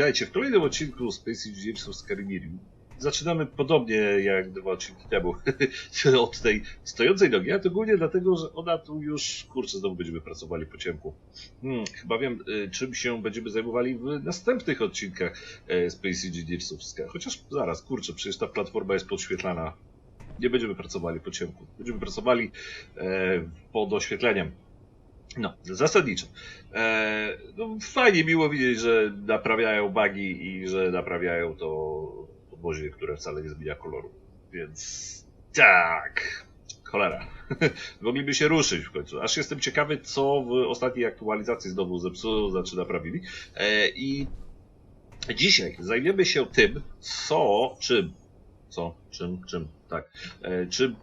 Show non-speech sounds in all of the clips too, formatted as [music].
Witajcie w kolejnym odcinku Space Engineersów z Karimirium. Zaczynamy podobnie jak dwa odcinki temu, [laughs] od tej stojącej nogi, a to głównie dlatego, że ona tu już, kurczę, znowu będziemy pracowali po ciemku. Hmm, chyba wiem, y, czym się będziemy zajmowali w następnych odcinkach e, Space Engineersów. z Chociaż zaraz, kurczę, przecież ta platforma jest podświetlana. Nie będziemy pracowali po ciemku. Będziemy pracowali e, pod oświetleniem. No, zasadniczo. E, no, fajnie, miło widzieć, że naprawiają bugi i że naprawiają to podwozie, które wcale nie zmienia koloru. Więc tak, cholera. [laughs] Mogliby się ruszyć w końcu. Aż jestem ciekawy, co w ostatniej aktualizacji znowu zepsuło, znaczy naprawili. E, I dzisiaj zajmiemy się tym, co, czym, co, czym, czym, tak, e, czym,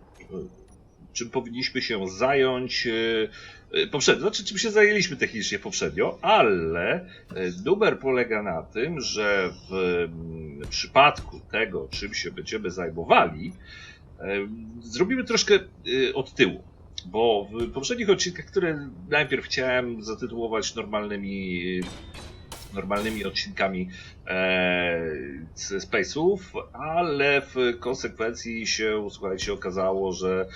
czym powinniśmy się zająć e, e, poprzednio. Znaczy, czym się zajęliśmy technicznie poprzednio, ale e, numer polega na tym, że w mm, przypadku tego, czym się będziemy zajmowali, zrobimy troszkę od tyłu. Bo w poprzednich odcinkach, które najpierw chciałem zatytułować normalnymi, normalnymi odcinkami e, Space'ów, ale w konsekwencji się, słuchajcie, okazało, że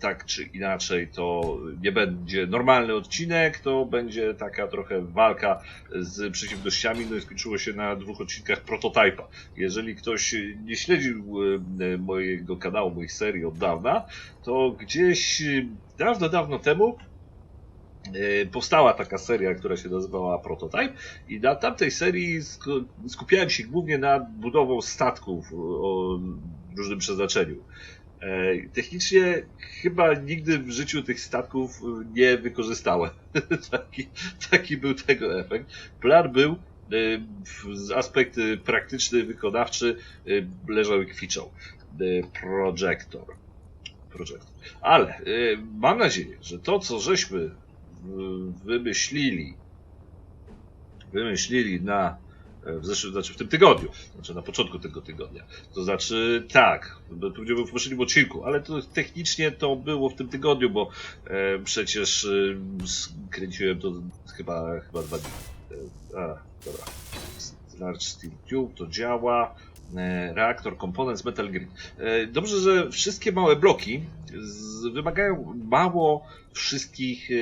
tak czy inaczej to nie będzie normalny odcinek, to będzie taka trochę walka z przeciwnościami, no i skończyło się na dwóch odcinkach prototypa. Jeżeli ktoś nie śledził e, mojego kanału, moich serii od dawna, to gdzieś dawno, dawno temu e, powstała taka seria, która się nazywała Prototype i na tamtej serii sku- skupiałem się głównie nad budową statków o różnym przeznaczeniu. E, Technicznie chyba nigdy w życiu tych statków e, nie wykorzystałem. [laughs] taki, taki był tego efekt. Plan był, e, z aspekt praktyczny, wykonawczy leżał i kwiczał. Projector. Projector. Ale mam nadzieję, że to, co żeśmy wymyślili, wymyślili na w zeszłym, znaczy w tym tygodniu, znaczy na początku tego tygodnia. To znaczy tak, będziemy w poprzednim odcinku, ale to technicznie to było w tym tygodniu, bo e, przecież e, skręciłem to chyba, chyba dwa dni. E, a, dobra. Large Steel Tube to działa. E, reaktor, komponent, metal grid. E, dobrze, że wszystkie małe bloki z, wymagają mało wszystkich e,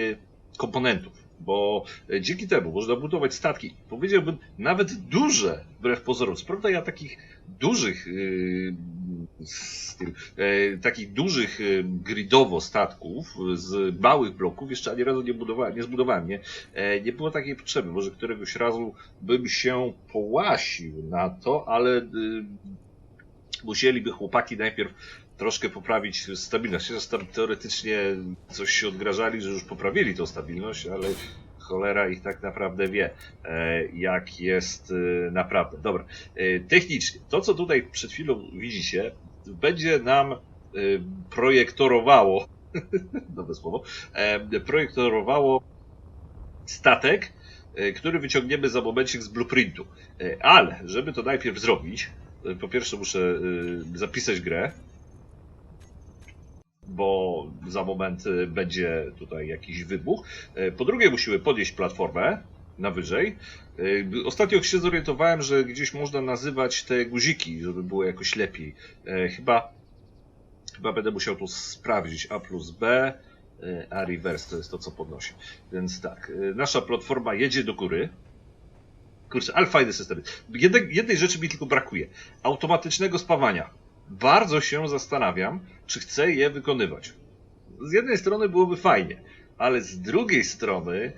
komponentów, bo e, dzięki temu można budować statki, powiedziałbym nawet duże, wbrew pozorom. Co prawda ja takich dużych yy, takich dużych gridowo statków z małych bloków jeszcze ani razu nie budowałem, nie zbudowałem, nie, nie było takiej potrzeby. Może któregoś razu bym się połasił na to, ale musieliby chłopaki najpierw troszkę poprawić stabilność. Teoretycznie coś się odgrażali, że już poprawili tą stabilność, ale cholera ich tak naprawdę wie, e, jak jest e, naprawdę. Dobra, e, technicznie, to co tutaj przed chwilą widzicie, będzie nam projektorowało, [laughs] nowe słowo, projektorowało statek, który wyciągniemy za momencik z blueprintu. Ale, żeby to najpierw zrobić, po pierwsze muszę zapisać grę, bo za moment y, będzie tutaj jakiś wybuch. E, Po drugie, musimy podnieść platformę na wyżej. E, Ostatnio się zorientowałem, że gdzieś można nazywać te guziki, żeby było jakoś lepiej. E, Chyba, chyba będę musiał tu sprawdzić A plus B, a reverse to jest to, co podnosi. Więc tak, nasza platforma jedzie do góry. Kurczę, ale fajny system. Jednej, jednej rzeczy mi tylko brakuje. Automatycznego spawania. Bardzo się zastanawiam, czy chcę je wykonywać. Z jednej strony byłoby fajnie, ale z drugiej strony,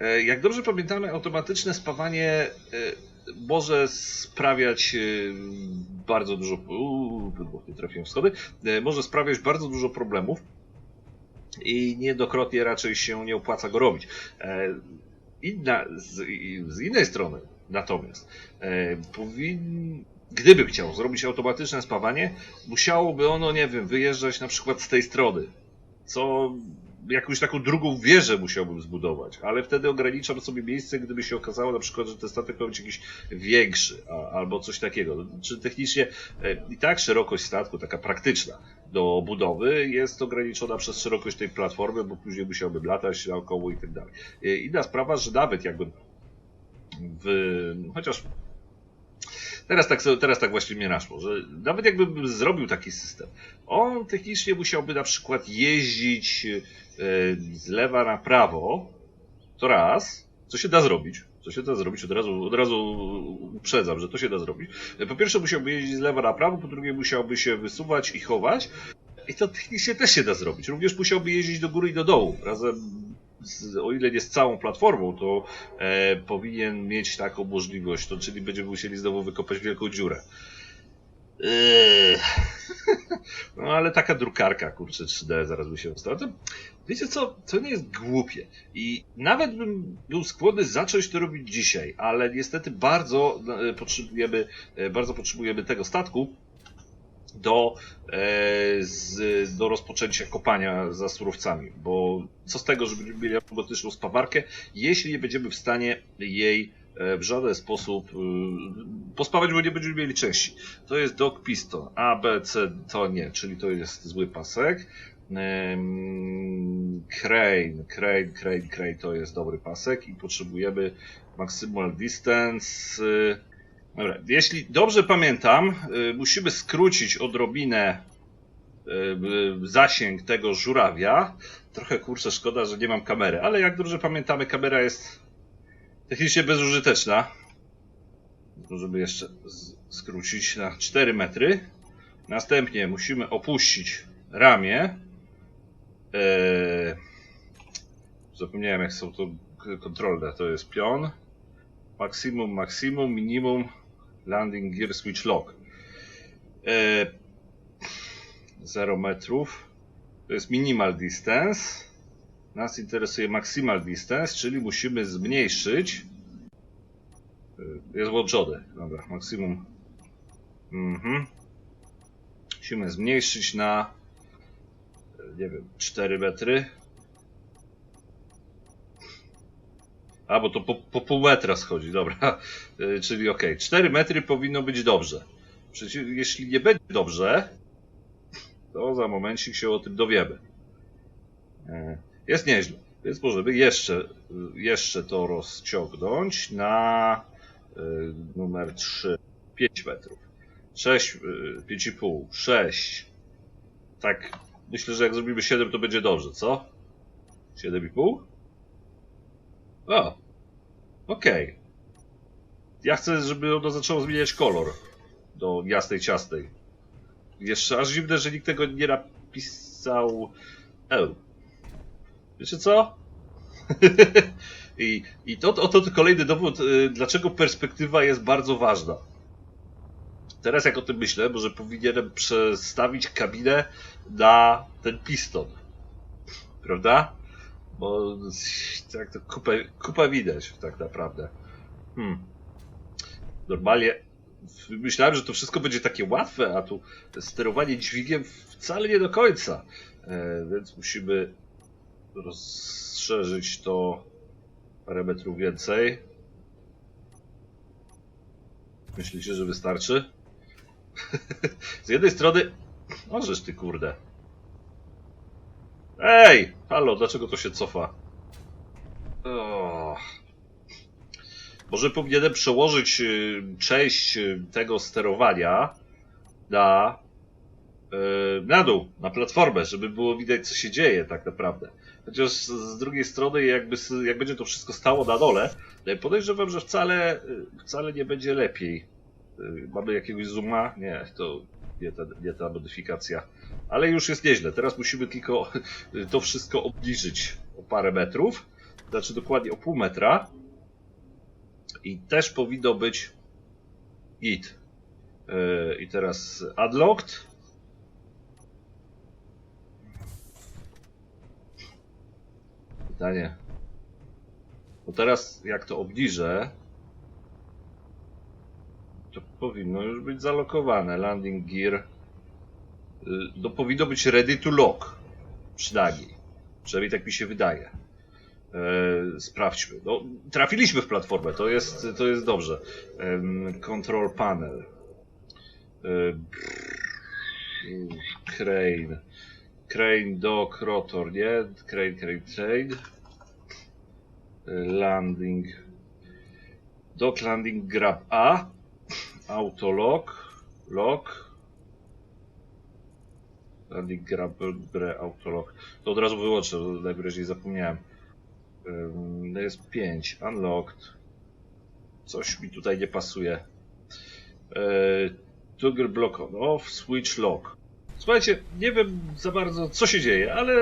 e, jak dobrze pamiętamy, automatyczne spawanie e, może sprawiać e, bardzo dużo. Uuu, trafiłem w schody. Może sprawiać bardzo dużo problemów i niedokrotnie raczej się nie opłaca go robić. Inna, z, z innej strony natomiast powin, gdyby chciał zrobić automatyczne spawanie, musiałoby ono, nie wiem, wyjeżdżać na przykład z tej strony, co jakąś taką drugą wieżę musiałbym zbudować, ale wtedy ograniczam sobie miejsce, gdyby się okazało na przykład, że ten statek ma być jakiś większy a, albo coś takiego. Czy technicznie e, i tak szerokość statku, taka praktyczna do budowy jest ograniczona przez szerokość tej platformy, bo później musiałbym latać naokoło i tak dalej. E, Inna sprawa, że nawet jakbym w, chociaż Teraz tak, teraz tak właśnie mnie naszło, że nawet jakbym zrobił taki system, on technicznie musiałby na przykład jeździć e, z lewa na prawo, to raz, co się da zrobić, co się da zrobić, od razu, od razu uprzedzam, że to się da zrobić. Po pierwsze musiałby jeździć z lewa na prawo, po drugie musiałby się wysuwać i chować. I to technicznie też się da zrobić. Również musiałby jeździć do góry i do dołu. Razem, o ile nie z całą platformą, to e, powinien mieć taką możliwość. To czyli będziemy musieli znowu wykopać wielką dziurę. Eee. [laughs] No ale taka drukarka, kurczę, 3D zaraz by się stała. Wiecie co, to nie jest głupie. I nawet bym był skłonny zacząć to robić dzisiaj, ale niestety bardzo e, potrzebujemy, e, bardzo potrzebujemy tego statku do, e, z, do rozpoczęcia kopania za surowcami. Bo co z tego, że będziemy mieli robotyczną spawarkę, jeśli nie będziemy w stanie jej e, w żaden sposób e, pospawać, bo nie będziemy mieli części. To jest dog piston. A, B, C to nie, czyli to jest zły pasek. Crane, crane, crane, crane to jest dobry pasek i potrzebujemy maximal distance. Dobra, jeśli dobrze pamiętam, y, musimy skrócić odrobinę y, y, zasięg tego żurawia. Trochę kurczę szkoda, że nie mam kamery, ale jak dobrze pamiętamy, kamera jest technicznie bezużyteczna. Możemy jeszcze z- skrócić na 4 metry. Następnie musimy opuścić ramię. Eee, zapomniałem jak są to kontrolne. To jest pion. Maksimum, maksimum, minimum. Landing gear switch lock. Eee, 0 metrów. To jest minimal distance. Nas interesuje maximal distance, czyli musimy zmniejszyć. Eee, Jest włączony. Dobra, maksimum. Mhm. Musimy zmniejszyć na e, nie wiem, 4 metry. A, bo to po, po pół metra schodzi, dobra. E, [laughs] Czyli ok, 4 metry powinno być dobrze. Przecież jeśli nie będzie dobrze, to za momencik się o tym dowiemy. E, Jest nieźle. Więc możemy jeszcze, e, jeszcze to rozciągnąć na e, numer 3, 5 metrów. 6, 5,5, 6. Tak, myślę, że jak zrobimy 7, to będzie dobrze, co? 7,5? O, okej. Ja chcę, żeby ono zaczęło zmieniać kolor do jasnej, ciastej. Jeszcze aż dziwne, że nikt tego nie napisał. E. Wiecie co? [laughs] I, i to, to, to kolejny dowód, y, dlaczego perspektywa jest bardzo ważna. Teraz jak o tym myślę, może powinienem przestawić kabinę na ten piston. Prawda? Bo tak to kupę, kupę widać tak naprawdę. Hmm. Normalnie myślałem, że to wszystko będzie takie łatwe, a tu sterowanie dźwigiem wcale nie do końca. E, więc musimy rozszerzyć to parę metrów więcej. Myślicie, że wystarczy? [laughs] Z jednej strony, możesz ty kurde. Ej, halo, dlaczego to się cofa? O. Może powinienem przełożyć y, część y, tego sterowania na, y, na dół, na platformę, żeby było widać, co się dzieje tak naprawdę. Chociaż z- drugiej strony, jakby, jak będzie to wszystko stało na dole, podejrzewam, że wcale, wcale nie będzie lepiej. Mamy jakiegoś zooma? Nie, to nie ta, nie ta modyfikacja. Ale już jest nieźle. Teraz musimy tylko to wszystko obniżyć o parę metrów. Znaczy dokładnie o pół metra. I też powinno być git. Yy, I teraz unlocked. Pytanie. Bo teraz jak to obniżę, powinno już być zalokowane. Landing gear. Y, No powinno być ready to lock. Przynajmniej. Przynajmniej tak mi się wydaje. E, sprawdźmy. No, trafiliśmy w platformę, to jest, to jest dobrze. Em, Control panel. E, Crane. Crane, dock, rotor, nie? Crane, crane, crane. E, Landing. Dock, landing, grab A. autolog, log. Landing grabble, bre, autolog. To od razu wyłączę, najwyraźniej zapomniałem. Ym, jest 5, unlocked. Coś mi tutaj nie pasuje. Eee, Toggle block on off, switch lock. Słuchajcie, nie wiem za bardzo co się dzieje, ale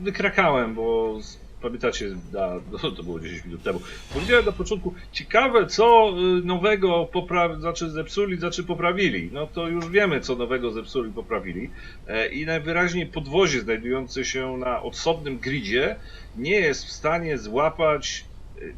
wykrakałem, bo pamiętacie, na, no, to było 10 minut temu. Powiedziałem na początku, ciekawe co y, nowego poprawi, znaczy zepsuli, znaczy poprawili. No to już wiemy co nowego zepsuli, poprawili. E, I najwyraźniej podwozie znajdujące się na osobnym gridzie nie jest w stanie złapać y,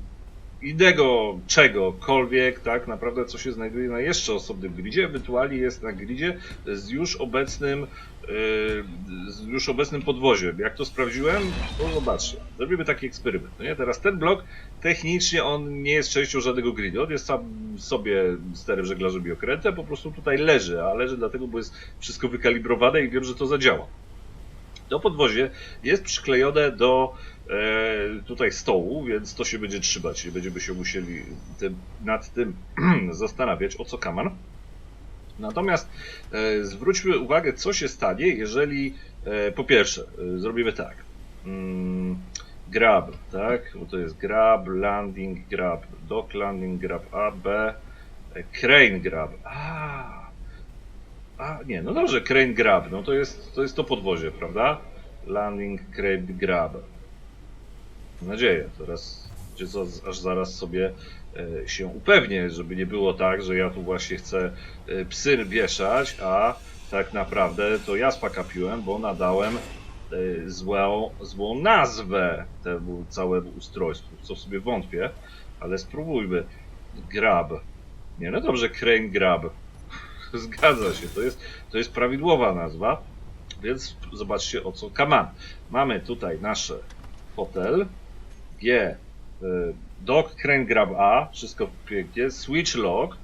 innego czegokolwiek, tak naprawdę, co się znajduje na jeszcze osobnym gridzie, ewentualnie jest na gridzie z już obecnym, yy, z już obecnym podwoziem. Jak to sprawdziłem? To zobaczcie. Zrobimy taki eksperyment. No nie? Teraz ten blok, technicznie on nie jest częścią żadnego gridu. On jest sam sobie sterem żeglarzem i okrętem, po prostu tutaj leży, a leży dlatego, bo jest wszystko wykalibrowane i wiem, że to zadziała. To podwozie jest przyklejone do tutaj stołu, więc to się będzie trzymać. Nie będziemy się musieli tym, nad tym [clears throat] zastanawiać, o co kaman. Natomiast e, zwróćmy uwagę, co się stanie, jeżeli e, po pierwsze e, zrobimy tak. Mm, grab, tak? Bo to jest grab, landing, grab, dock landing, grab A, B, e, crane grab. A, a, nie, no dobrze, crane grab, no to jest to, jest to podwozie, prawda? Landing, crane grab. Mam nadzieję, teraz aż zaraz sobie e, się upewnię, żeby nie było tak, że ja tu właśnie chcę e, psy wieszać, a tak naprawdę to ja spakapiłem, bo nadałem e, złą, złą nazwę temu całemu ustrojstwu, co w sobie wątpię, ale spróbujmy. Grab. Nie, no dobrze, crane grab. [laughs] Zgadza się, to jest, to jest prawidłowa nazwa, więc zobaczcie o co kaman. Mamy tutaj nasze fotel, G, y, dock crane grab A, wszystko pięknie, switch lock,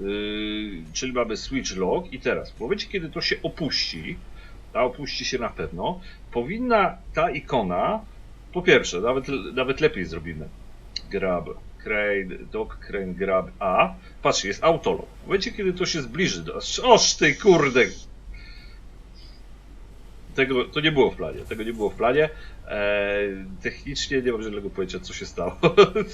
y, czyli mamy switch lock i teraz w momencie kiedy to się opuści, a opuści się na pewno, powinna ta ikona, po pierwsze, nawet, nawet lepiej zrobimy, grab, crane, dock crane grab A, patrzcie, jest autolog. W momencie kiedy to się zbliży do... Oż ty kurde! Tego, to nie było w planie, tego nie było w planie. E, technicznie nie mam żadnego pojęcia, co się stało.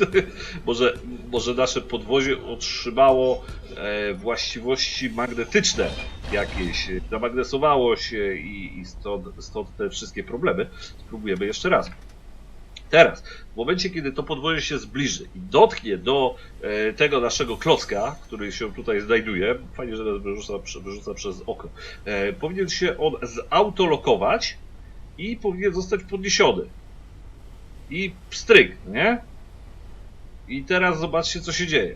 [laughs] może, może nasze podwozie otrzymało e, właściwości magnetyczne jakieś, zamagnesowało się i, i stąd, stąd te wszystkie problemy. Spróbujemy jeszcze raz. Teraz, w momencie, kiedy to podwozie się zbliży i dotknie do e, tego naszego klocka, który się tutaj znajduje, fajnie, że nas wyrzuca, wyrzuca przez oko, e, powinien się on zautolokować i powinien zostać podniesiony. I pstryk, nie? I teraz zobaczcie, co się dzieje.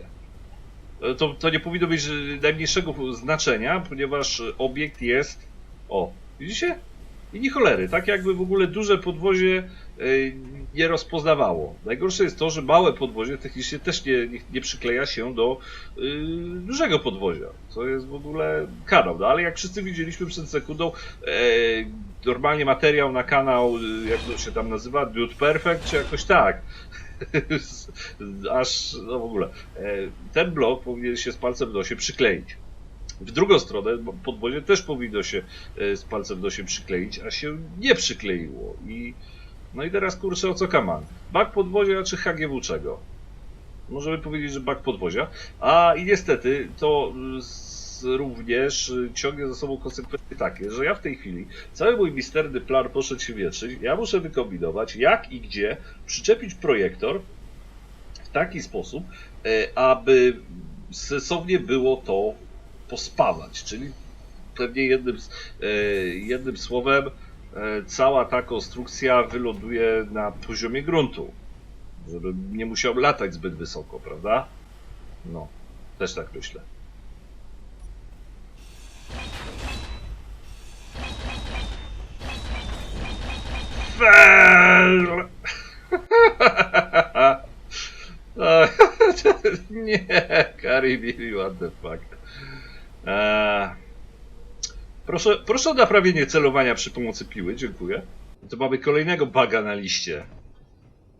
E, To, to nie powinno mieć najmniejszego znaczenia, ponieważ obiekt jest. O, widzicie? I nie cholery, tak jakby w ogóle duże podwozie y, nie rozpoznawało. Najgorsze jest to, że małe podwozie technicznie też nie, nie, nie przykleja się do y, dużego podwozia, co jest w ogóle kanał. No ale jak wszyscy widzieliśmy przed sekundą, e, normalnie materiał na kanał, y, jak to się tam nazywa, Dude Perfect, czy jakoś tak. [laughs] Aż, no w ogóle. E, ten blok powinien się z palcem w nosie przykleić. W drugą stronę bo podwozie też powinno się e, z palcem w nosie przykleić, a się nie przykleiło. I no i teraz kurczę o co kaman? Bak podwozia czy HGW czego? Możemy powiedzieć, że bak podwozia. A i niestety to również ciągnie za sobą konsekwencje takie, że ja w tej chwili cały mój misterny plan poszedł się wietrzyć. Ja muszę wykombinować jak i gdzie przyczepić projektor w taki sposób, e, aby sensownie było to pospawać, czyli pewnie jednym, e, jednym słowem e, cała ta konstrukcja wyląduje na poziomie gruntu, żeby nie musiał latać zbyt wysoko, prawda? No, też tak myślę. Fel! [laughs] Nie, Karibiri, what the fuck. Eee, proszę, proszę o naprawienie celowania przy pomocy piły, dziękuję. To mamy kolejnego baga na liście.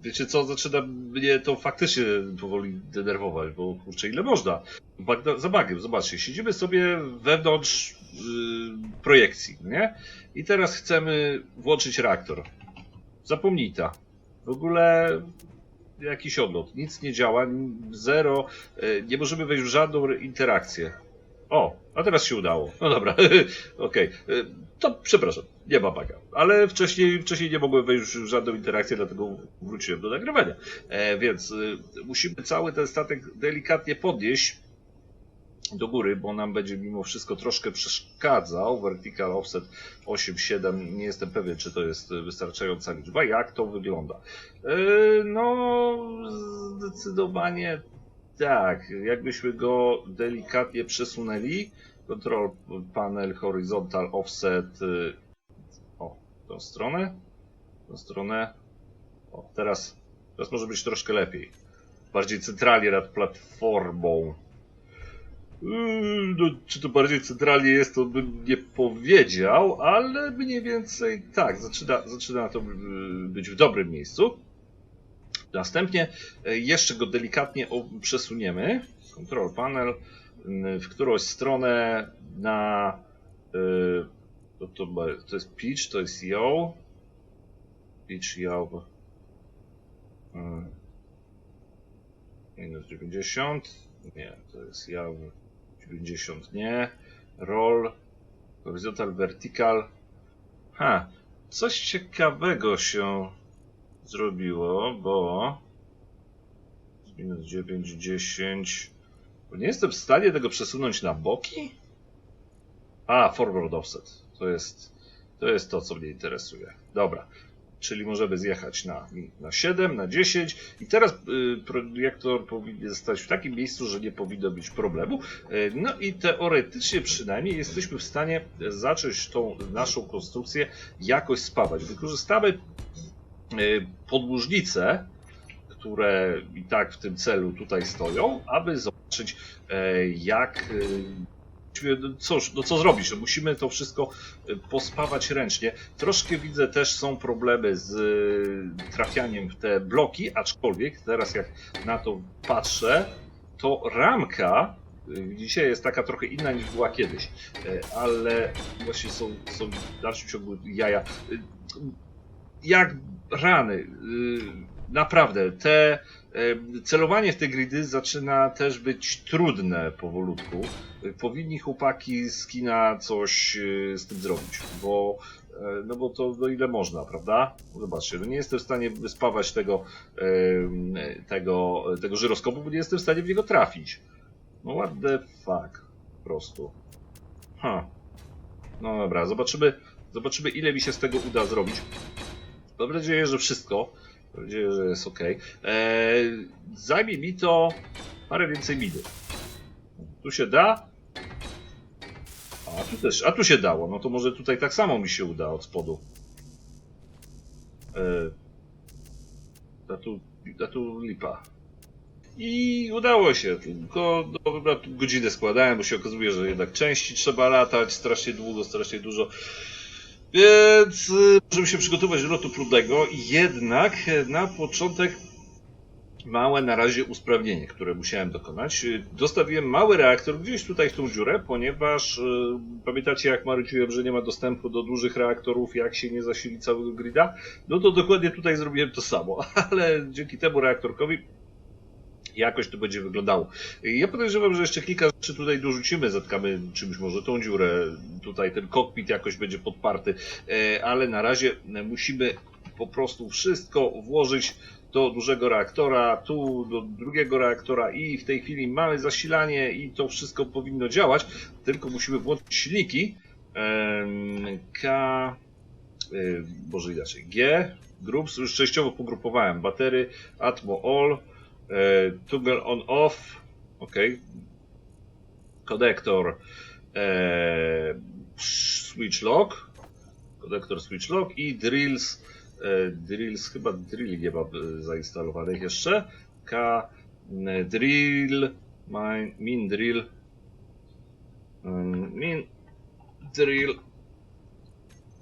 wiecie co, zaczyna mnie to faktycznie powoli denerwować, bo kurczę, ile można? Bagna, za bagiem, zobaczcie, siedzimy sobie wewnątrz yy, projekcji, nie? I teraz chcemy włączyć reaktor. Zapomnij ta. W ogóle jakiś odlot, nic nie działa, zero, yy, nie możemy wejść w żadną interakcję. O, a teraz się udało. No dobra, [laughs] okej. Yy, To przepraszam, nie ma baga. Ale wcześniej, wcześniej nie mogłem wejść w żadną interakcję, dlatego wróciłem do nagrywania. E, więc y, musimy cały ten statek delikatnie podnieść do góry, bo nam będzie mimo wszystko troszkę przeszkadzał. Vertical offset 8,7. Nie jestem pewien, czy to jest wystarczająca liczba. Jak to wygląda? E, no, zdecydowanie tak. Jakbyśmy go delikatnie przesunęli. Control panel horizontal offset. y, O, tą stronę. Tą stronę. O, teraz, teraz może być troszkę lepiej. Bardziej centralnie nad platformą. Yy, No, czy to bardziej centralnie jest, to bym nie powiedział, ale mniej więcej tak, zaczyna, zaczyna to yy, być w dobrym miejscu. Następnie e, jeszcze go delikatnie przesuniemy. Control panel mm, w którąś stronę na. yy, To, to, to jest pitch, to jest yaw. Pitch, yaw. Yy, Minus 90. Nie, to jest yaw. 90 nie. Roll. Horizontal, vertical. Ha, coś ciekawego się zrobiło, bo minus 9, 10. Bo nie jestem w stanie tego przesunąć na boki? A, forward offset. To jest to, jest to co mnie interesuje. Dobra. Czyli możemy zjechać na, na 7, na 10 i teraz y, projektor powinien zostać w takim miejscu, że nie powinno być problemu. Y, no i teoretycznie przynajmniej jesteśmy w stanie zacząć tą naszą konstrukcję jakoś spawać. Wykorzystamy podłużnice, które i tak w tym celu tutaj stoją, aby zobaczyć e, jak e, no cóż, no co zrobić? No musimy to wszystko e, pospawać ręcznie. Troszkę widzę też są problemy z trafianiem w te bloki, aczkolwiek teraz jak na to patrzę, to ramka dzisiaj jest taka trochę inna niż była kiedyś, ale właśnie są, są w dalszym ciągu jaja. Jak rany. y, Naprawdę, te y, celowanie w te gridy zaczyna też być trudne powolutku. Y, Powinni chłopaki z kina coś z tym zrobić, bo no bo to no ile można, prawda? Zobaczcie, no nie jestem w stanie wyspawać tego, tego, tego żyroskopu, bo nie jestem w stanie w niego trafić. No what the fuck, po prostu. Ha. No dobra, zobaczymy, zobaczymy ile mi się z tego uda zrobić. Mam nadzieję, że wszystko. Mam nadzieję, że jest ok. Eee, zajmie mi to parę więcej miny. Tu się da. A tu też, a tu się dało. No to może tutaj tak samo mi się uda od spodu. Eee, a tu, a tu lipa. I udało się, tylko dobra, godzinę składałem, bo się okazuje, że jednak części trzeba latać strasznie długo, strasznie dużo. Więc y, możemy się przygotować do lotu próbnego. Jednak e, na początek małe na razie usprawnienie, które musiałem dokonać. Y, Dostawiłem mały reaktor gdzieś tutaj w tą dziurę, ponieważ y, pamiętacie jak marudziłem, że nie ma dostępu do dużych reaktorów, jak się nie zasili całego grida? No to dokładnie tutaj zrobiłem to samo, [laughs] ale dzięki temu reaktorkowi jakoś to będzie wyglądało. Ja podejrzewam, że jeszcze kilka rzeczy tutaj dorzucimy, zatkamy czymś może tą dziurę, tutaj ten kokpit jakoś będzie podparty, e, ale na razie musimy po prostu wszystko włożyć do dużego reaktora, tu do drugiego reaktora i w tej chwili mamy zasilanie i to wszystko powinno działać, tylko musimy włączyć silniki. K, y, może inaczej, G, groups, już częściowo pogrupowałem, batery, Atmo All, e, toggle on off, ok, konektor e, switch lock, konektor switch lock i drills, e, drills, chyba drill nie mam e, zainstalowanych jeszcze, K, drill, min, min drill, mm, min drill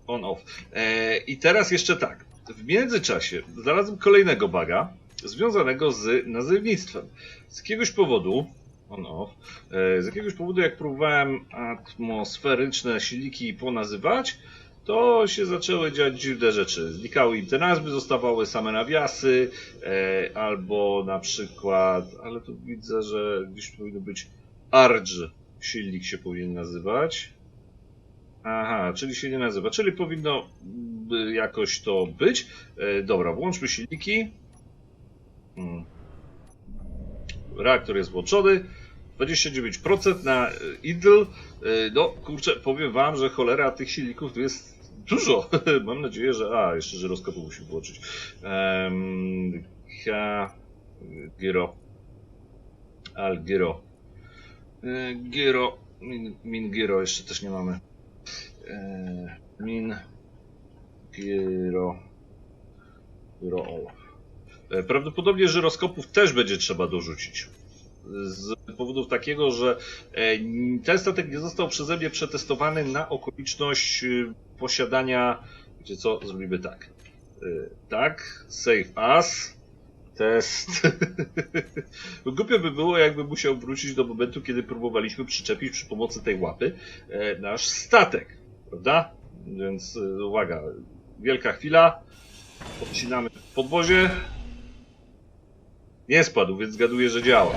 on off. E, I teraz jeszcze tak. w międzyczasie znalazłem kolejnego baga związanego z nazewnictwem. Z jakiegoś powodu, on off, e, z jakiegoś powodu jak próbowałem atmosferyczne silniki ponazywać, to się zaczęły dziać dziwne rzeczy. Znikały im te nazwy, zostawały same nawiasy, e, albo na przykład, ale tu widzę, że gdzieś powinno być Arge silnik się powinien nazywać. Aha, czyli się nie nazywa, czyli powinno by jakoś to być. E, dobra, włączmy silniki. Hmm. Reaktor jest włączony. 29% na e, idle. No, kurczę, powiem wam, że cholera tych silników tu jest dużo. [laughs] Mam nadzieję, że... A, jeszcze żyroskopu musi włączyć. Um, H... Gyro. Al Gyro. E, Gyro. Min, min Gyro jeszcze też nie mamy. E, Min All. E, Prawdopodobnie żyroskopów też będzie trzeba dorzucić. Z powodów takiego, że e, ten statek nie został przeze mnie przetestowany na okoliczność e, posiadania. Wiecie co? Zrobimy tak. E, Tak, save as. Test. [laughs] Głupio by było, jakby musiał wrócić do momentu, kiedy próbowaliśmy przyczepić przy pomocy tej łapy e, nasz statek. Prawda? Więc e, uwaga, wielka chwila. Odcinamy podwozie. Nie spadł, więc zgaduję, że działa.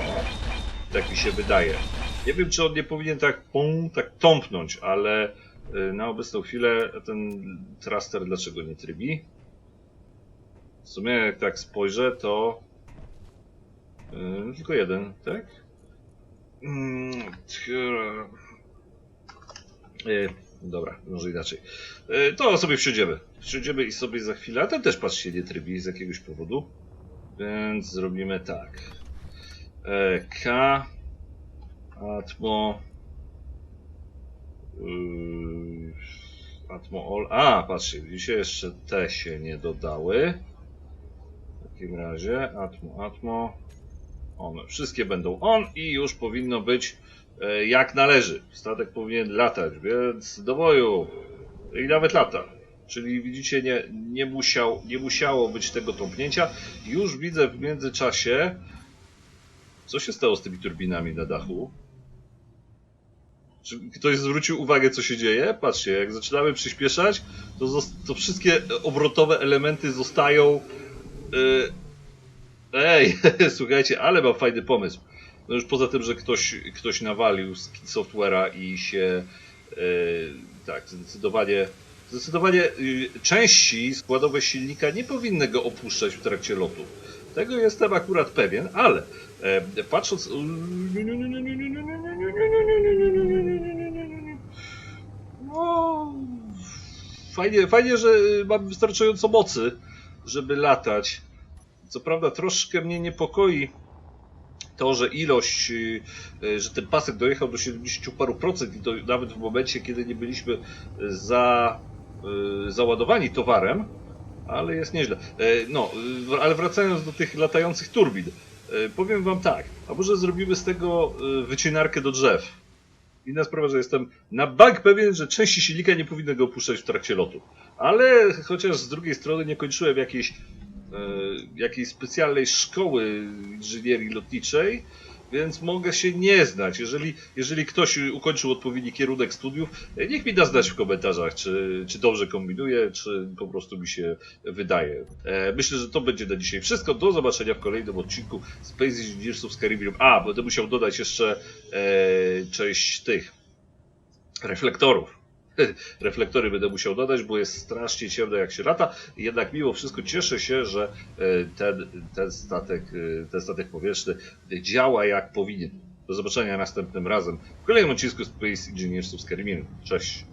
Tak mi się wydaje. Nie wiem, czy on nie powinien tak, pum, tak tąpnąć, ale y, na obecną chwilę ten thruster dlaczego nie trybi? W sumie jak tak spojrzę, to y, tylko jeden, tak? Mm, tch- y, Dobra, może inaczej. Y, To sobie wsiądziemy. Wsiądziemy i sobie za chwilę, a ten też patrz się nie trybi z jakiegoś powodu. Więc zrobimy tak. E, K. Atmo. Yy, atmo all. A, patrzcie, widzicie, jeszcze te się nie dodały. W takim razie Atmo, Atmo. One wszystkie będą on i już powinno być e, jak należy. Statek powinien latać, więc do boju. I nawet lata. Czyli widzicie, nie, nie, musiał, nie musiało być tego tąpnięcia. Już widzę w międzyczasie, co się stało z tymi turbinami na dachu. Czy ktoś zwrócił uwagę, co się dzieje? Patrzcie, jak zaczynamy przyspieszać, to, to wszystkie obrotowe elementy zostają. Yy... Ej, [laughs] słuchajcie, ale mam fajny pomysł. No już poza tym, że ktoś, ktoś nawalił z software'a i się. Yy, tak, zdecydowanie Zdecydowanie y, części składowe silnika nie powinny go opuszczać w trakcie lotu. Tego jestem akurat pewien, ale e, patrząc. No, fajnie, fajnie, że mam wystarczająco mocy, żeby latać. Co prawda, troszkę mnie niepokoi to, że ilość, y, y, że ten pasek dojechał do 70 paru procent i to nawet w momencie, kiedy nie byliśmy za, y, załadowani towarem, ale jest nieźle. E, No, y, ale wracając do tych latających turbin, e, powiem wam tak, a może zrobimy z tego y, wycinarkę do drzew. Inna sprawa, że jestem na bank pewien, że części silnika nie powinny go opuszczać w trakcie lotu. Ale chociaż z drugiej strony nie kończyłem jakiejś, e, jakiejś specjalnej szkoły inżynierii lotniczej, więc mogę się nie znać. Jeżeli, jeżeli ktoś ukończył odpowiedni kierunek studiów, niech mi da znać w komentarzach, czy, czy dobrze kombinuję, czy po prostu mi się wydaje. E, myślę, że to będzie na dzisiaj wszystko. Do zobaczenia w kolejnym odcinku Space Engineersów z Caribbean. A, będę musiał dodać jeszcze e, część tych reflektorów. [laughs] Reflektory będę musiał dodać, bo jest strasznie ciemno jak się lata. Jednak mimo wszystko cieszę się, że e, ten, ten, statek, e, ten statek powietrzny działa jak powinien. Do zobaczenia następnym razem w kolejnym odcinku Space Engineersów z. Cześć!